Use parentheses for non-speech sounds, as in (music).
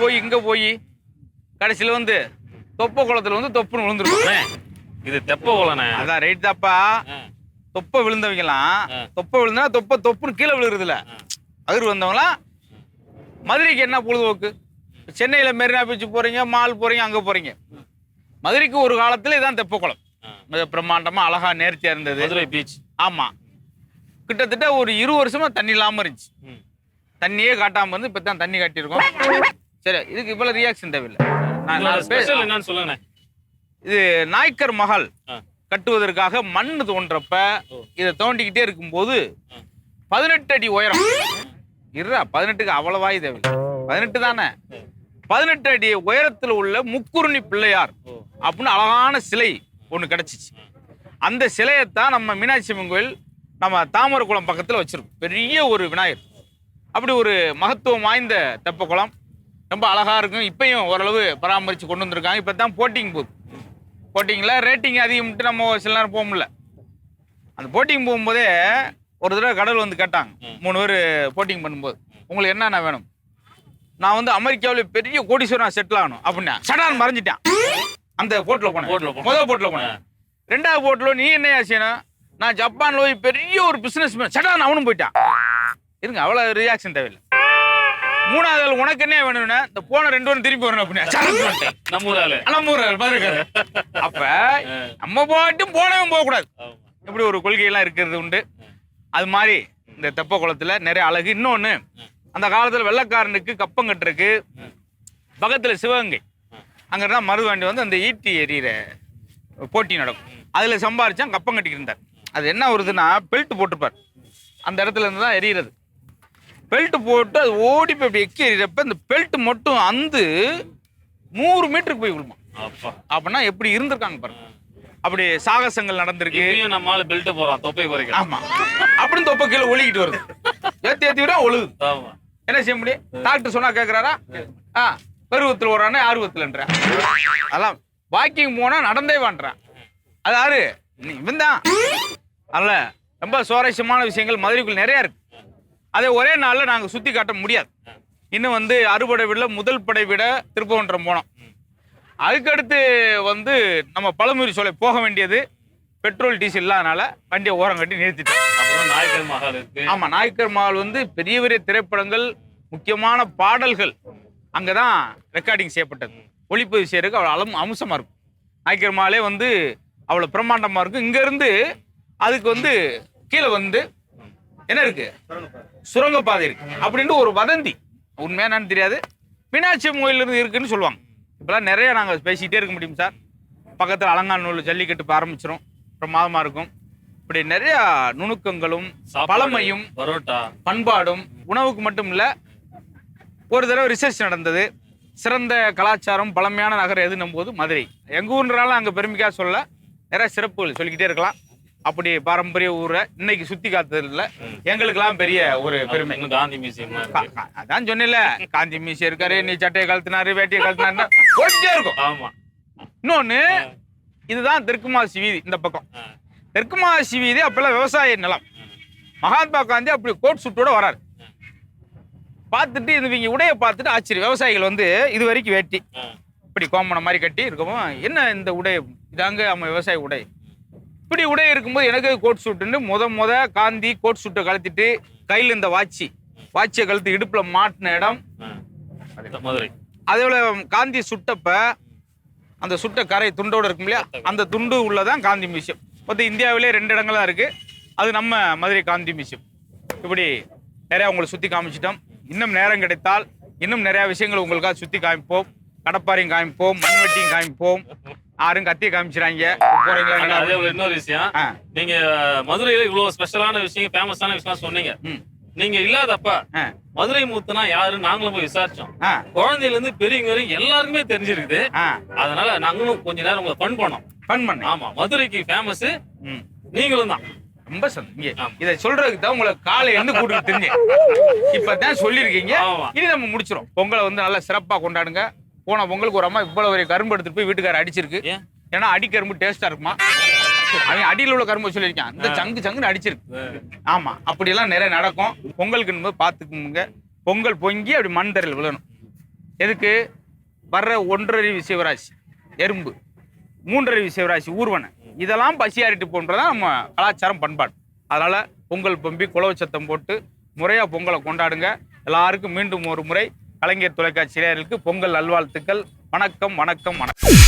போய் இங்க போய் கடைசியில வந்து தொப்ப குளத்துல வந்து தொப்புன்னு விழுந்துருக்கும். இது தெப்ப ஓலண்ணே அதான் ரைட் தாப்பா. தொப்ப விழுந்தவங்கலாம். தொப்ப விழுந்தா தொப்ப தொப்புன்னு கீழே விழுகுறதுல அகிர் வந்தவங்களாம் மதுரைக்கு என்ன பொழுதுபோக்கு? சென்னையில மெரினா பீச் போறீங்க மால் போறீங்க அங்க போறீங்க. மதுரைக்கு ஒரு காலத்துல இதான் தெப்பக்குளம் மிக பிரம்மாண்டமா அழகா நேர்த்தியா இருந்தது. மதுரை பீச். ஆமா. கிட்டத்தட்ட ஒரு இரு வருஷமா தண்ணி இல்லாம இருந்துச்சு. தண்ணியே காட்டாம வந்து இப்ப தான் தண்ணி காட்டியிருக்கோம். சரி இதுக்கு இவ்வளவு ரியாக்ஷன் தேவையில்லை. நான் என்னன்னு சொல்லுங்க. இது நாய்க்கர் மஹால் ஆ. கட்டுவதற்காக மண் தோன்றப்ப. இதை தோண்டிக்கிட்டே இருக்கும்போது. பதினெட்டு அடி உயரம். இருடா பதினெட்டுக்கு அவ்வளவாய் தேவை பதினெட்டு தானே? பதினெட்டு அடி உயரத்துல உள்ள முக்குருணி பிள்ளையார். அப்படின்னு அழகான சிலை ஒண்ணு கிடைச்சிச்சு. அந்த சிலையைத்தான் நம்ம மீனாட்சி அம்மன் கோயில் நம்ம தாமரக்குளம் பக்கத்துல வச்சிருக்கோம். பெரிய ஒரு விநாயகர். அப்படி ஒரு மகத்துவம் வாய்ந்த தெப்பக்குளம். ரொம்ப அழகா இருக்கும். இப்பயும் ஓரளவு பராமரிச்சு கொண்டு வந்திருக்காங்க. இப்போ தான் போட்டிங் போகுது போட்டிங்கில் ரேட்டிங் அதிகம்ட்டு நம்ம சில நேரம் போக முடியல. அந்த போட்டிங் போகும்போதே ஒரு தடவை கடல் வந்து கேட்டாங்க. மூணு பேர் போட்டிங் பண்ணும்போது உங்களுக்கு என்னென்ன வேணும்? நான் வந்து அமெரிக்காவில் பெரிய கோடீஸ்வரன் செட்டில் ஆகணும் அப்படின்னா சடான் மறைஞ்சிட்டான். அந்த போட்டில் போனேன். முதல் போட்டில் போனேன். ரெண்டாவது போட்டில் நீ என்ன செய்யணும் நான் ஜப்பான்ல போய் பெரிய ஒரு பிசினஸ் சடான் அவனும் போயிட்டான். இருங்க அவ்வளோ ரியாக்ஷன் தேவையில்லை. மூணாவது ஆள் உனக்கு என்ன வேணும்னா இந்த போன ரெண்டு பேரும் திருப்பி வரணும் அப்படின்னா. வந்துட்டேன். நம்ம ஊரால அலம்பூர் பாருக்காரு அப்ப நம்ம போட்டும் போனவன் போக கூடாது இப்படி ஒரு கொள்கையெல்லாம் இருக்கிறது உண்டு. அது மாதிரி இந்த தெப்ப குளத்துல நிறைய அழகு. இன்னொன்னு அந்த காலத்துல வெள்ளக்காரனுக்கு கப்பம் கட்டுறதுக்கு பக்கத்துல சிவகங்கை. அங்கதான் மருதுவாண்டி வந்து அந்த ஈட்டி எறிகிற போட்டி நடக்கும். அதுல சம்பாரிச்சான் கப்பம் கட்டிக்கிட்டு இருந்தார். அது என்ன வருதுன்னா பெல்ட் போட்டிருப்பார். அந்த இடத்துல இருந்து தான் எறிகிறது பெல்ட் போட்டு அது ஓடி போய் இப்படி எக்கி எறிகிறப்ப இந்த பெல்ட் மட்டும் அந்து நூறு மீட்டருக்கு போய் விழுமா. அப்பா. அப்படின்னா எப்படி இருந்திருக்காங்க பாருங்க. அப்படி சாகசங்கள் நடந்திருக்கு. இப்பயும் நம்ம ஆளு பெல்ட் போறான் தொப்பை குறைக்கலாம் ஆமா. அப்படின்னு தொப்ப கீழே ஒழுகிட்டு வருது. ஏத்தி ஏத்தி விட ஒழுகுது. என்ன செய்ய முடியும்? டாக்டர் சொன்னா கேக்குறாரா? ஆ பருவத்தில் வரானே ஆர்வத்தில்ன்ற. அதெல்லாம் வாக்கிங் போனா நடந்தே வாண்டுறான் அது யாரு? நீ இவன் தான் அதனால ரொம்ப சுவாரஸ்யமான விஷயங்கள் மதுரைக்குள்ள நிறைய இருக்கு. அதை ஒரே நாள்ல நாங்க சுத்தி காட்ட முடியாது. இன்னும் வந்து அறுபடை விட முதல் படை விட திருப்பவன்றம் போனோம். அதுக்கடுத்து வந்து நம்ம பழமுதிர் சோலை போக வேண்டியது பெட்ரோல் டீசல் இல்லாதனால வண்டியை ஓரம் கட்டி நிறுத்திட்டோம். அப்புறம் நாயக்கர் மகால் இருக்கு. ஆமா நாயக்கர் மஹால் வந்து பெரிய பெரிய திரைப்படங்கள் முக்கியமான பாடல்கள் அங்கதான் ரெக்கார்டிங் செய்யப்பட்டது. ஒளிப்பதிவு செய்யறதுக்கு அவ்வளோ அலம் அம்சமா இருக்கும். நாயக்கர் மஹாலே வந்து அவ்வளோ பிரம்மாண்டமா இருக்கும். இங்க இருந்து அதுக்கு வந்து கீழே வந்து என்ன இருக்கு? சுரங்கப்பாதை இருக்கு. அப்படின்ட்டு ஒரு வதந்தி. உண்மையா என்னன்னு தெரியாது. மீனாட்சி கோயில்ல இருந்து இருக்குன்னு சொல்லுவாங்க. இப்பெல்லாம் நிறைய நாங்க பேசிக்கிட்டே இருக்க முடியும் சார். பக்கத்துல அலங்காநல்லூர் ஜல்லிக்கட்டு இப்ப ஆரம்பிச்சிரும். பிரமாதமா இருக்கும். இப்படி நிறைய நுணுக்கங்களும் பழமையும் பரோட்டா. பண்பாடும் உணவுக்கு மட்டும் இல்ல ஒரு தடவை ரிசர்ச் நடந்தது. சிறந்த கலாச்சாரம் பழமையான நகரம் எதுன்னும் போது மதுரை. எங்க ஊர்னால அங்க பெருமைக்காக சொல்ல நிறைய சிறப்புகள் சொல்லிக்கிட்டே இருக்கலாம். அப்படி பாரம்பரிய ஊரை இன்னைக்கு சுத்தி காத்ததுல எங்களுக்கெல்லாம் பெரிய ஒரு பெருமை. காந்தி மியூசியம் அதான் சொன்னேன்ல காந்தி மியூசியம் இருக்காரு நீ சட்டையை கழுத்தினாரு வேட்டியை கழுத்தினாரு போயிட்டே இருக்கும். ஆமா. இன்னொன்னு இதுதான் தெற்குமாசி வீதி இந்த பக்கம். தெற்குமாசி வீதி அப்பெல்லாம் விவசாய நிலம். மகாத்மா காந்தி அப்படி கோட் சுட்டோட வராரு. பார்த்துட்டு இவங்க உடைய பார்த்துட்டு ஆச்சரியம் விவசாயிகள் வந்து இது வரைக்கும் வேட்டி. இப்படி கோமணம் மாதிரி கட்டி இருக்கவும் என்ன இந்த உடை இதாங்க நம்ம விவசாய உடை. இப்படி உடை இருக்கும்போது எனக்கு கோட் சூட்டுன்னு முத முத காந்தி கோட் சூட்டை கழட்டிட்டு கையில் இந்த வாட்சி. வாட்சியை கழுத்து இடுப்புல மாட்டின இடம். மதுரை. அதே போல காந்தி சுட்டப்ப அந்த சுட்ட கரை துண்டோட இருக்கும் இல்லையா? அந்த துண்டு உள்ளதான் காந்தி மியூசியம். மொத்தம் இந்தியாவிலே ரெண்டு இடங்களா இருக்கு. அது நம்ம மதுரை காந்தி மியூசியம். இப்படி நிறைய உங்களை சுத்தி காமிச்சிட்டோம். இன்னும் நேரம் கிடைத்தால் இன்னும் நிறைய விஷயங்கள் உங்களுக்காக சுத்தி காமிப்போம். கடப்பாரையும் காமிப்போம். மண்வெட்டியும் காமிப்போம். யாரும் கத்தியை காமிச்சிடாங்க இன்னொரு விஷயம். நீங்க மதுரையில இவ்வளவு ஸ்பெஷலான விஷயம் ஃபேமஸான விஷயம் சொன்னீங்க. நீங்க இல்லாதப்ப மதுரை மூத்துனா யாரு நாங்களும் போய் விசாரிச்சோம். குழந்தையில இருந்து பெரியவங்க வரைக்கும் எல்லாருக்குமே தெரிஞ்சிருக்குது. அதனால நாங்களும் கொஞ்ச நேரம் உங்களை ஃபன் பண்ணோம். Fun பண்ணேன். ஆமா மதுரைக்கு ஃபேமஸ். நீங்களும் தான். ரொம்ப சந்தோஷம். இதை சொல்றதுக்கு தான் உங்களை காலை இருந்து கூட்டிட்டு தெரிஞ்சேன் (laughs) இப்பதான் சொல்லியிருக்கீங்க. ஆமா. இனி நம்ம முடிச்சிரும். பொங்கலை வந்து நல்லா சிறப்பா கொண்டாடுங்க. போன பொங்கலுக்கு ஒரு அம்மா இவ்வளவு ஒரு கரும்பு எடுத்துட்டு போய் வீட்டுக்கார அடிச்சிருக்கு. ஏன்? ஏன்னா அடி கரும்பு டேஸ்டா இருக்குமா? அவன் அடியில் உள்ள கரும்பு சொல்லியிருக்கான் இந்த சங்கு சங்குன்னு அடிச்சிருக்கு. ஆமா அப்படியெல்லாம் நிறைய நடக்கும். பொங்கலுக்கு பார்த்துக்குங்க. பொங்கல் பொங்கி அப்படி மண் தரையில் விழணும். எதுக்கு? வர்ற ஒன்றரை சிவராசி எறும்பு. மூன்றரை சிவராசி ஊர்வனை. இதெல்லாம் பசியாரிட்டு போன்றதான் நம்ம கலாச்சாரம் பண்பாடு. அதனால பொங்கல் பம்பி குலவு சத்தம் போட்டு முறையா பொங்கலை கொண்டாடுங்க. எல்லாருக்கும் மீண்டும் ஒரு முறை கலைஞர் தொலைக்காட்சி நேயர்களுக்கு பொங்கல் நல்வாழ்த்துக்கள். வணக்கம் வணக்கம் வணக்கம்.